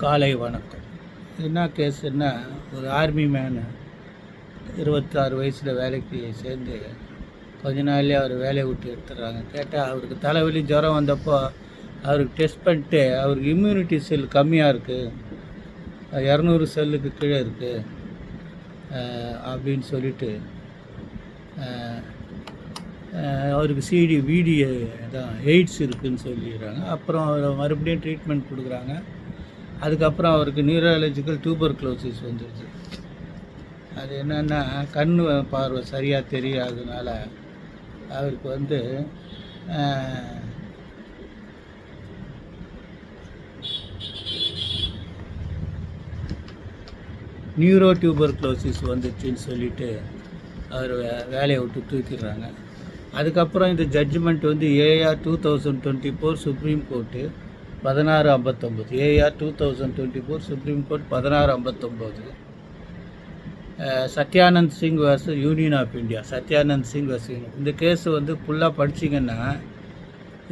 காலை வணக்கம். என்ன கேஸுன்னா ஒரு ஆர்மி மேனு இருபத்தாறு வயசில் வேலைக்கு சேர்ந்து கொஞ்ச நாள்லேயே அவர் வேலையை விட்டு எடுத்துடுறாங்க. கேட்டால் அவருக்கு தலைவலி ஜுரம் வந்தப்போ அவருக்கு டெஸ்ட் பண்ணிட்டு அவருக்கு இம்யூனிட்டி செல் கம்மியாக இருக்குது இரநூறு செல்லுக்கு கீழே இருக்குது அப்படின்னு சொல்லிட்டு அவருக்கு சிடி வீடியோ தான் எய்ட்ஸ் இருக்குதுன்னு சொல்லிடுறாங்க. அப்புறம் அவரை மறுபடியும் ட்ரீட்மெண்ட் கொடுக்குறாங்க. அதுக்கப்புறம் அவருக்கு நியூரலஜிக்கல் டியூபர் க்ளோசிஸ் வந்துடுச்சு அது என்னென்னா கண் பார்வை சரியாக தெரியாததுனால அவருக்கு வந்து நியூரோ டியூபர் க்ளோசிஸ் வந்துச்சுன்னு சொல்லிட்டு அவர் வே வேலையை விட்டு தூக்கிடுறாங்க. அதுக்கப்புறம் இந்த ஜட்ஜ்மெண்ட் வந்து AR two thousand twenty four supreme court பதினாறு ஐம்பத்தொம்போது. AR two thousand twenty four supreme court பதினாறு ஐம்பத்தொம்போது. Satyanand Singh vs union of India Satyanand Singh vs இந்த கேஸ் வந்து ஃபுல்லாக படிச்சிங்கன்னா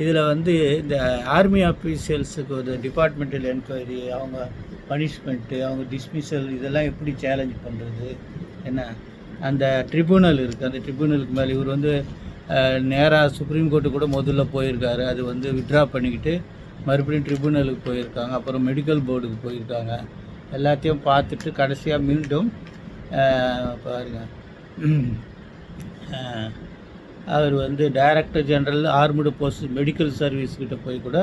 இதில் வந்து இந்த ஆர்மி ஆஃபீஷியல்ஸுக்கு ஒரு டிபார்ட்மெண்டல் என்கொயரி அவங்க பனிஷ்மெண்ட்டு அவங்க டிஸ்மிஷல் இதெல்லாம் எப்படி சேலஞ்ச் பண்ணுறது என்ன? அந்த ட்ரிபுனல் இருக்குது அந்த ட்ரிபுனலுக்கு மேலே இவர் வந்து நேராக சுப்ரீம் கோர்ட்டு கூட முதல்ல போயிருக்காரு. அது வந்து விட்ரா பண்ணிக்கிட்டு மறுபடியும் ட்ரிபுனலுக்கு போயிருக்காங்க. அப்புறம் மெடிக்கல் போர்டுக்கு போயிருக்காங்க. எல்லாத்தையும் பார்த்துட்டு கடைசியாக மீண்டும் பாருங்கள் பாருங்க. அவர் வந்து director general armed post medical சர்வீஸ்கிட்ட போய் கூட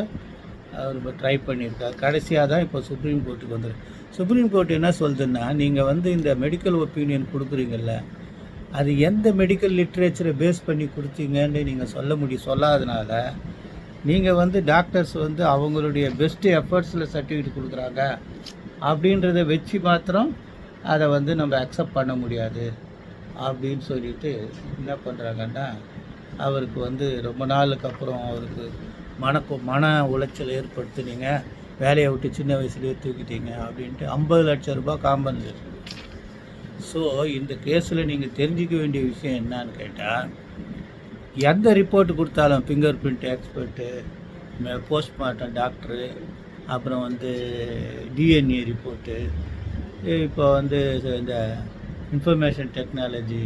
அவர் இப்போ ட்ரை பண்ணியிருக்கார். கடைசியாக தான் இப்போ சுப்ரீம் கோர்ட்டுக்கு வந்துரு சுப்ரீம் கோர்ட் என்ன சொல்லுதுன்னா நீங்கள் வந்து இந்த மெடிக்கல் ஒப்பீனியன் கொடுக்குறீங்கல்ல அது எந்த மெடிக்கல் லிட்ரேச்சரை பேஸ் பண்ணி கொடுத்தீங்கன்னு நீங்கள் சொல்ல முடியும் சொல்லாதனால நீங்கள் வந்து டாக்டர்ஸ் வந்து அவங்களுடைய பெஸ்ட்டு எஃபர்ட்ஸில் சர்டிஃபிகேட் கொடுக்குறாங்க அப்படின்றத வச்சு மாத்திரம் அதை வந்து நம்ம அக்செப்ட் பண்ண முடியாது அப்படின்னு சொல்லிட்டு என்ன பண்ணுறாங்கன்னா அவருக்கு வந்து ரொம்ப நாளுக்கு அப்புறம் அவருக்கு மனக்கு மன உளைச்சல் ஏற்படுத்துனீங்க வேலையை விட்டு சின்ன வயசுலேயே தூக்கிட்டீங்க அப்படின்ட்டு ஐம்பது லட்சம் ரூபாய் காம்பன்சேஷன். ஸோ இந்த கேஸில் நீங்கள் தெரிஞ்சிக்க வேண்டிய விஷயம் என்னான்னு கேட்டால் எந்த ரிப்போர்ட் கொடுத்தாலும் finger print expert postmortem doctor அப்புறம் வந்து டிஎன்ஏ ரிப்போர்ட்டு இப்போ வந்து இந்த இன்ஃபர்மேஷன் டெக்னாலஜி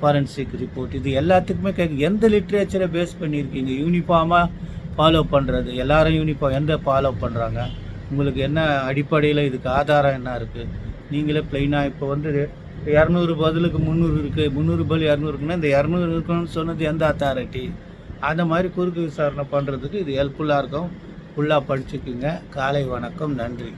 ஃபாரன்சிக் ரிப்போர்ட் இது எல்லாத்துக்குமே கேட்க எந்த லிட்ரேச்சரை பேஸ் பண்ணியிருக்கீங்க? யூனிஃபார்மாக ஃபாலோ பண்ணுறது எல்லாரும் யூனிஃபார்ம் எந்த ஃபாலோ பண்ணுறாங்க உங்களுக்கு என்ன அடிப்படையில் இதுக்கு ஆதாரம் என்ன இருக்குது நீங்களே ப்ளைனாக இப்போ வந்து இரநூறு பதிலுக்கு முந்நூறு இருக்குது முந்நூறு பதில் இரநூறு இந்த இரநூறு இருக்குன்னு சொன்னது எந்த அத்தாரிட்டி அந்த மாதிரி குறுக்கு விசாரணை பண்ணுறதுக்கு இது ஹெல்ப்ஃபுல்லாக இருக்கும். ஃபுல்லாக படிச்சுக்குங்க. காலை வணக்கம். நன்றி.